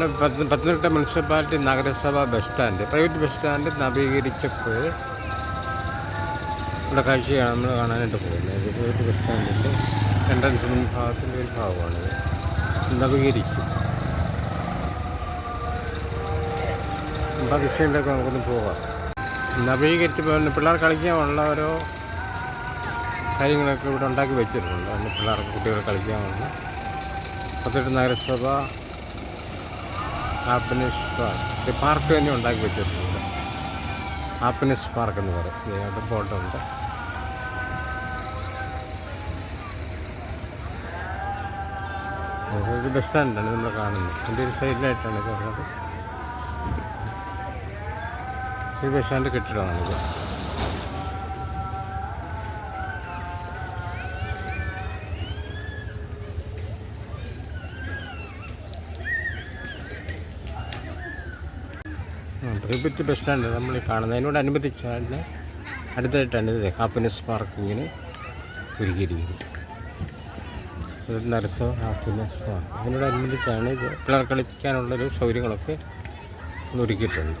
നമ്മുടെ പത്തനംതിട്ട മുനിസിപ്പാലിറ്റി നഗരസഭ bus stand private bus stand നവീകരിച്ചപ്പോൾ ഇവിടെ കാഴ്ചയാണ് നമ്മൾ കാണാനായിട്ട് പോകുന്നത്. പ്രൈവറ്റ് ബസ് സ്റ്റാൻഡിന്റെ എൻട്രൻസ് മുൻഭാഗത്തിന്റെ ഒരു ഭാഗമാണിത് നവീകരിച്ചു. വിഷയത്തിലൊക്കെ നമുക്കൊന്ന് പോകാം. നവീകരിച്ചപ്പോൾ പിള്ളേർ കളിക്കാനുള്ള ഓരോ കാര്യങ്ങളൊക്കെ ഇവിടെ ഉണ്ടാക്കി വെച്ചിട്ടുണ്ട്. അതിന് പിള്ളേർക്ക് കുട്ടികൾ കളിക്കാനുള്ള. പത്തനംതിട്ട നഗരസഭ ഹാപ്പിനെസ് പാർക്ക് പാർക്ക് തന്നെ ഉണ്ടാക്കി വെച്ചിട്ടുണ്ട്. ഹാപ്പിനെസ് പാർക്ക് എന്ന് പറയും. ഇതിനകത്ത് ഉണ്ട്. ഇത് ബസ് സ്റ്റാൻഡാണ് നമ്മൾ കാണുന്നത്. എന്റെ ഒരു സൈഡിലായിട്ടാണ് ഇത് ഈ ബസ് സ്റ്റാൻഡ് കെട്ടിടമാണിത് പ്രൈവറ്റ് ബസ് സ്റ്റാൻഡ് നമ്മൾ ഈ തന്നെ അടുത്തായിട്ടാണ് ഇത് ഹാപ്പിനെസ് പാർക്കിങ്ങിന് ഒരുക്കിയിരിക്കുന്നത്. നരസോ ഹാപ്പിനെസ് പാർക്ക്. അതിനോടനുബന്ധിച്ചാണ് ഇത് പിള്ളേർ കളിക്കാനുള്ളൊരു സൗകര്യങ്ങളൊക്കെ ഒരുക്കിയിട്ടുണ്ട്.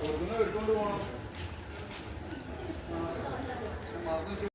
我们那 துணை